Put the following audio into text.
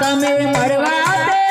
તમે મળવા દે.